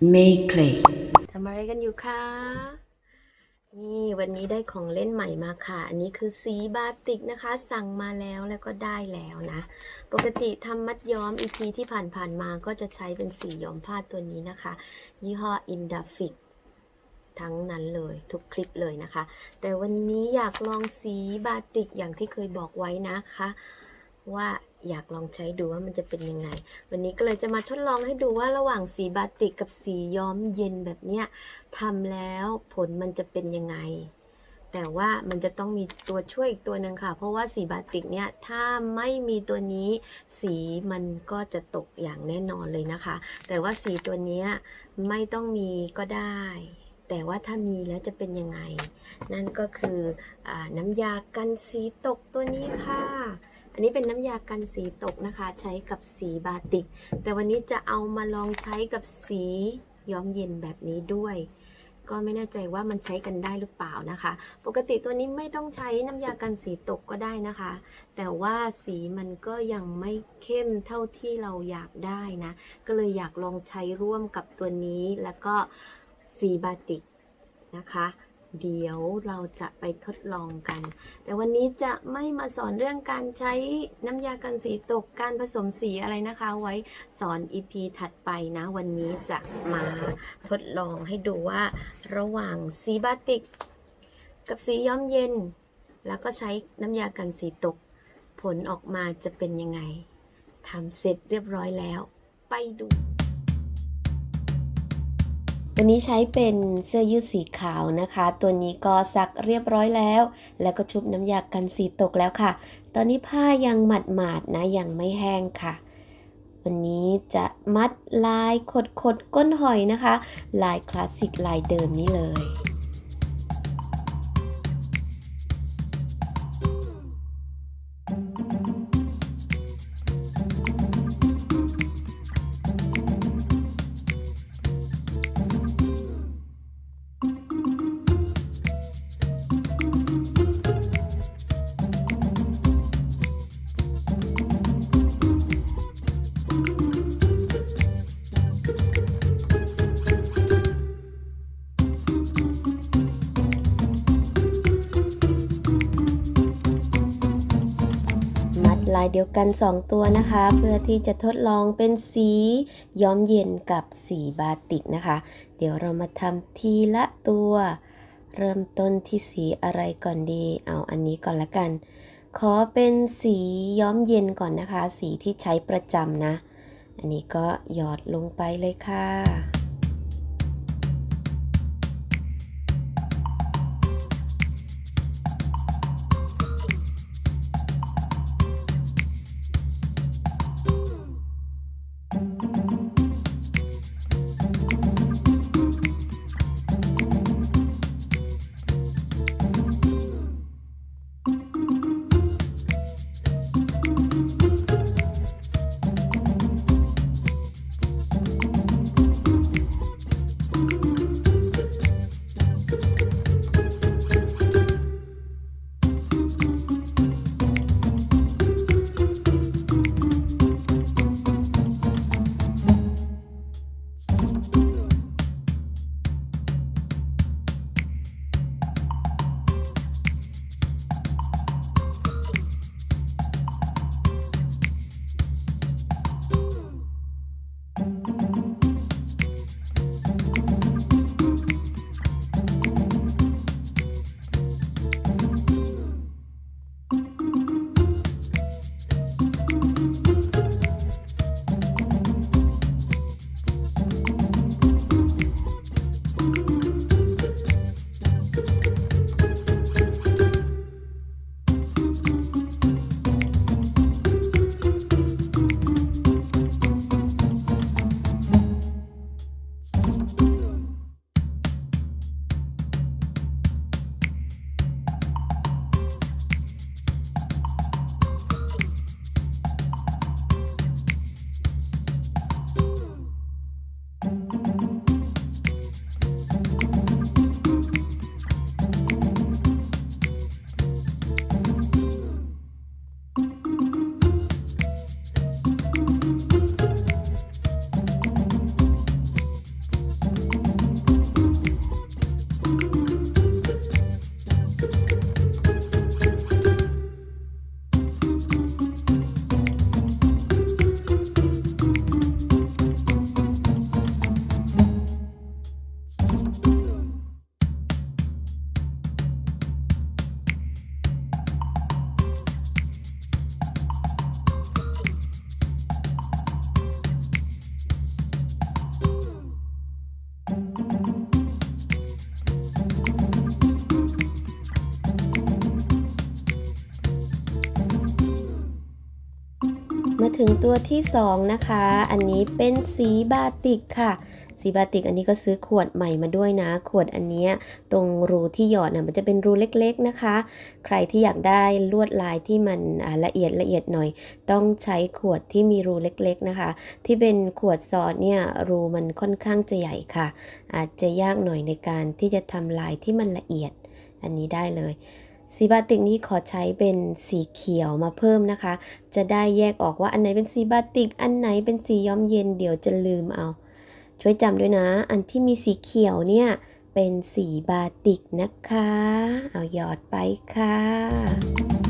Maker ทำอะไรกันอยู่คะ นี่วันนี้ได้ของเล่นใหม่มาค่ะ อันนี้คือสีบาติกนะคะ สั่งมาแล้วแล้วก็ได้แล้วนะ ปกติทำมัดย้อมอีพีที่ผ่านๆมาก็จะใช้เป็นสีย้อมผ้าตัวนี้นะคะ ยี่ห้อ Indafic ทั้งนั้นเลยทุกคลิปเลยนะคะ แต่วันนี้อยากลองสีบาติกอย่างที่เคยบอกไว้นะคะ ว่า อยากลองใช้ดูว่ามันจะเป็นยังไง วันนี้ก็เลยจะมาทดลองให้ดูว่าระหว่างสีบาติกกับสีย้อมเย็นแบบเนี้ยทำแล้วผลมันจะเป็นยังไง แต่ว่ามันจะต้องมีตัวช่วยอีกตัวหนึ่งค่ะ เพราะว่าสีบาติกเนี่ยถ้าไม่มีตัวนี้ สีมันก็จะตกอย่างแน่นอนเลยนะคะ แต่ว่าสีตัวนี้ไม่ต้องมีก็ได้แต่ว่าถ้ามีแล้วจะเป็นยังไง นั่นก็คืออน้ำยากันสีตกตัวนี้ค่ะ อันนี้เป็นน้ำยากันสีตกนะคะ ใช้กับสีบาติก แต่วันนี้จะเอามาลองใช้กับสีย้อมเย็นแบบนี้ด้วย ก็ไม่แน่ใจว่ามันใช้กันได้หรือเปล่านะคะ ปกติตัวนี้ไม่ต้องใช้น้ำยากันสีตกก็ได้นะคะ แต่ว่าสีมันก็ยังไม่เข้มเท่าที่เราอยากได้นะ ก็เลยอยากลองใช้ร่วมกับตัวนี้แล้วก็สีบาติกนะคะ เดี๋ยวเราจะไปทดลองกัน แต่วันนี้จะไม่มาสอนเรื่องการใช้น้ำยากันสีตกการผสมสีอะไรนะคะ ไว้สอน EP ถัดไปนะ วันนี้จะมาทดลองให้ดูว่า ระหว่างสีบาติก กับสีย้อมเย็น แล้วก็ใช้น้ำยากันสีตก ผลออกมาจะเป็นยังไงทำเสร็จเรียบร้อยแล้ว ไปดู วันนี้ใช้เป็นเสื้อยืดสีขาวนะคะ ตัวนี้ก็ซักเรียบร้อยแล้ว แล้วก็ชุบน้ำยากันสีตกแล้วค่ะ ตอนนี้ผ้ายังหมาดๆนะ ยังไม่แห้งค่ะ วันนี้จะมัดลายขดขดๆก้นหอยนะคะ ลายคลาสสิกลายเดิมนี้เลยายเดียวกัน 2 ตัวนะคะ เพื่อที่จะทดลองเป็นสีย้อมเย็นกับสีบาติกนะคะ เดี๋ยวเรามาทำทีละตัว เริ่มต้นที่สีอะไรก่อนดี เอาอันนี้ก่อนละกัน ขอเป็นสีย้อมเย็นก่อนนะคะ สีที่ใช้ประจำนะ อันนี้ก็หยอดลงไปเลยค่ะ ถึงตัวที่สองนะคะ อันนี้เป็นสีบาติกค่ะ สีบาติกอันนี้ก็ซื้อขวดใหม่มาด้วยนะ ขวดอันนี้ตรงรูที่หยอดนะมันจะเป็นรูเล็กๆนะคะ ใครที่อยากได้ลวดลายที่มันละเอียดละเอียดหน่อย ต้องใช้ขวดที่มีรูเล็กๆนะคะ ที่เป็นขวดซอสเนี่ยรูมันค่อนข้างจะใหญ่ค่ะ อาจจะยากหน่อยในการที่จะทำลายที่มันละเอียดอันนี้ได้เลย สีบาติกนี้ขอใช้เป็นสีเขียวมาเพิ่มนะคะ จะได้แยกออกว่าอันไหนเป็นสีบาติก อันไหนเป็นสีย้อมเย็นเดี๋ยวจะลืมเอา ช่วยจำด้วยนะ อันที่มีสีเขียวเนี่ยเป็นสีบาติกนะคะ เอาหยอดไปค่ะ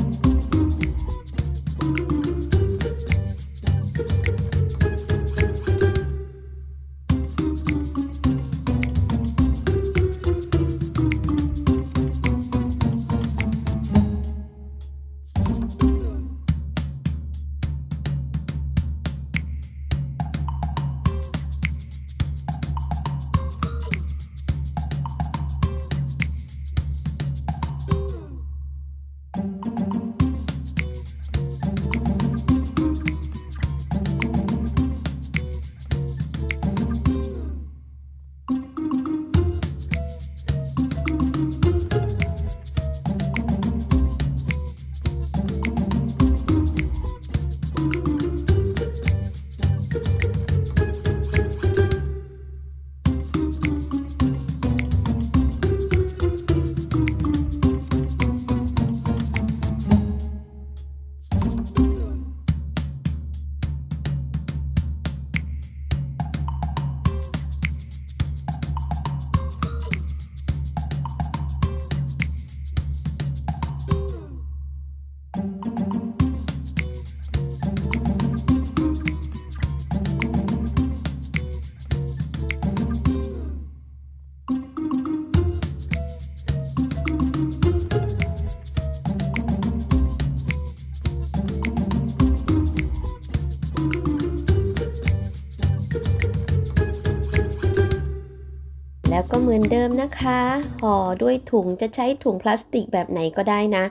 แล้วก็เหมือนเดิมนะคะห่อด้วยถุงจะใช้ถุงพลาสติกแบบไหนก็ได้นะ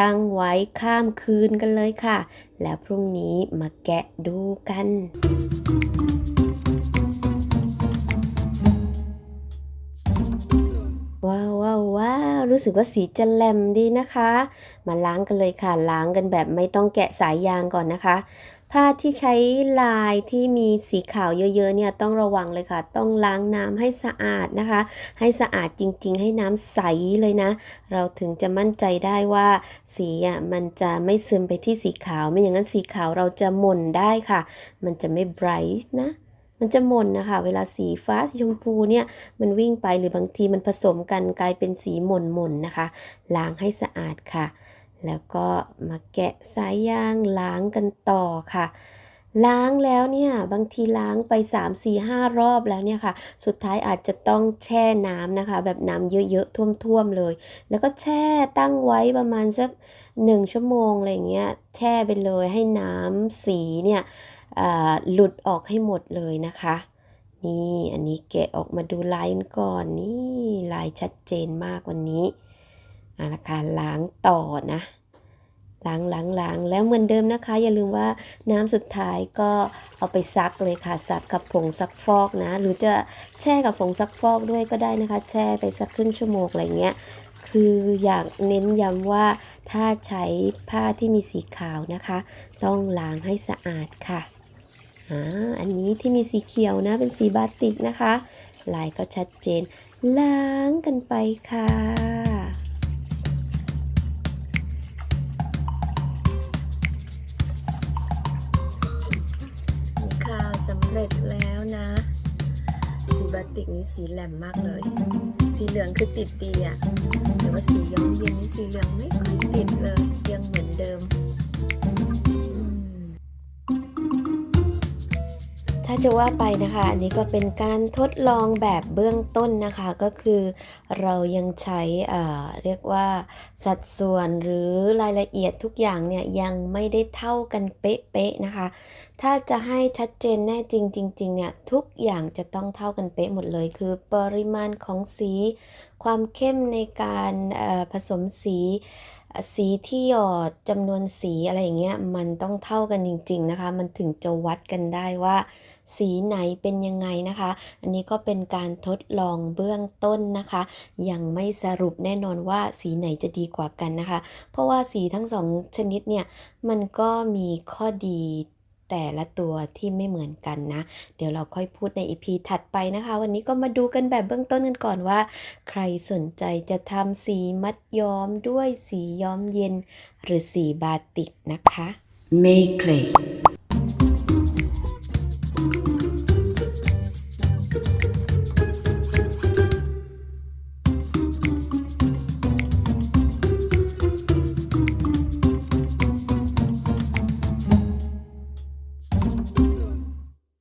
ตั้งไว้ข้ามคืนกันเลยค่ะ แล้วพรุ่งนี้มาแกะดูกันว้าวว้าวว้าวรู้สึกว่าสีจะแหลมดีนะคะ มาล้างกันเลยค่ะล้างกันแบบไม่ต้องแกะสายยางก่อนนะคะ ผ้าที่ใช้ลายที่มีสีขาวเยอะๆเนี่ยต้องระวังเลยค่ะ ต้องล้างน้ำให้สะอาดนะคะ ให้สะอาดจริงๆ ให้น้ำใสเลยนะ เราถึงจะมั่นใจได้ว่าสีอะมันจะไม่ซึมไปที่สีขาว ไม่อย่างนั้นสีขาวเราจะหม่นได้ค่ะ มันจะไม่ไบรท์นะมันจะหม่นนะคะ เวลาสีฟ้าสีชมพูเนี่ยมันวิ่งไปหรือบางทีมันผสมกันกลายเป็นสีหม่นๆนนะคะ ล้างให้สะอาดค่ะ แล้วก็มาแกะสายยางล้างกันต่อค่ะ ล้างแล้วเนี่ยบางทีล้างไป 3 4 5 รอบแล้วเนี่ยค่ะ สุดท้ายอาจจะต้องแช่น้ำนะคะ แบบน้ำเยอะๆท่วมๆเลย แล้วก็แช่ตั้งไว้ประมาณสักหนึ่งชั่วโมงอะไรเงี้ยแช่ไปเลยให้น้ำสีเนี่ยหลุดออกให้หมดเลยนะคะนี่ อันนี้แกะออกมาดูลายก่อนนี่ลายชัดเจนมากวันนี้ เอาละค่ะล้างต่อนะล้างล้างล้างแล้วเหมือนเดิมนะคะ อย่าลืมว่าน้ำสุดท้ายก็เอาไปซักเลยค่ะซักกับผงซักฟอกนะ หรือจะแช่กับผงซักฟอกด้วยก็ได้นะคะ แช่ไปสักครึ่งชั่วโมงอะไรเงี้ยคืออยากเน้นย้ำว่าถ้าใช้ผ้าที่มีสีขาวนะคะ ต้องล้างให้สะอาดค่ะอ่าอันนี้ที่มีสีเขียวนะเป็นสีบาติกนะคะ ลายก็ชัดเจน ล้างกันไปค่ะ สีบติกนี้สีแหลมมากเลย สีเหลืองคือติดดีอะแต่ว่าสีย้อมเย็นนี่สีเหลืองไม่ค่อยติดเลยยังเหมือนเดิม ถ้าจะว่าไปนะคะ อันนี้ก็เป็นการทดลองแบบเบื้องต้นนะคะ ก็คือเรายังใช้เรียกว่าสัดส่วนหรือรายละเอียดทุกอย่างเนี่ยยังไม่ได้เท่ากันเป๊ะๆนะคะ ถ้าจะให้ชัดเจนแน่จริงจริงๆเนี่ยทุกอย่างจะต้องเท่ากันเป๊ะหมดเลย คือปริมาณของสี ความเข้มในการผสมสีสีที่หยอดจำนวนสีอะไรอย่างเงี้ยมันต้องเท่ากันจริง ๆนะคะ มันถึงจะวัดกันได้ว่า สีไหนเป็นยังไงนะคะ อันนี้ก็เป็นการทดลองเบื้องต้นนะคะ ยังไม่สรุปแน่นอนว่าสีไหนจะดีกว่ากันนะคะ เพราะว่าสีทั้งสองชนิดเนี่ยมันก็มีข้อดีแต่ละตัวที่ไม่เหมือนกันนะ เดี๋ยวเราค่อยพูดในอีพีถัดไปนะคะ วันนี้ก็มาดูกันแบบเบื้องต้นกันก่อนว่า ใครสนใจจะทำสีมัดย้อมด้วยสีย้อมเย็น หรือสีบาติกนะคะ Make clay.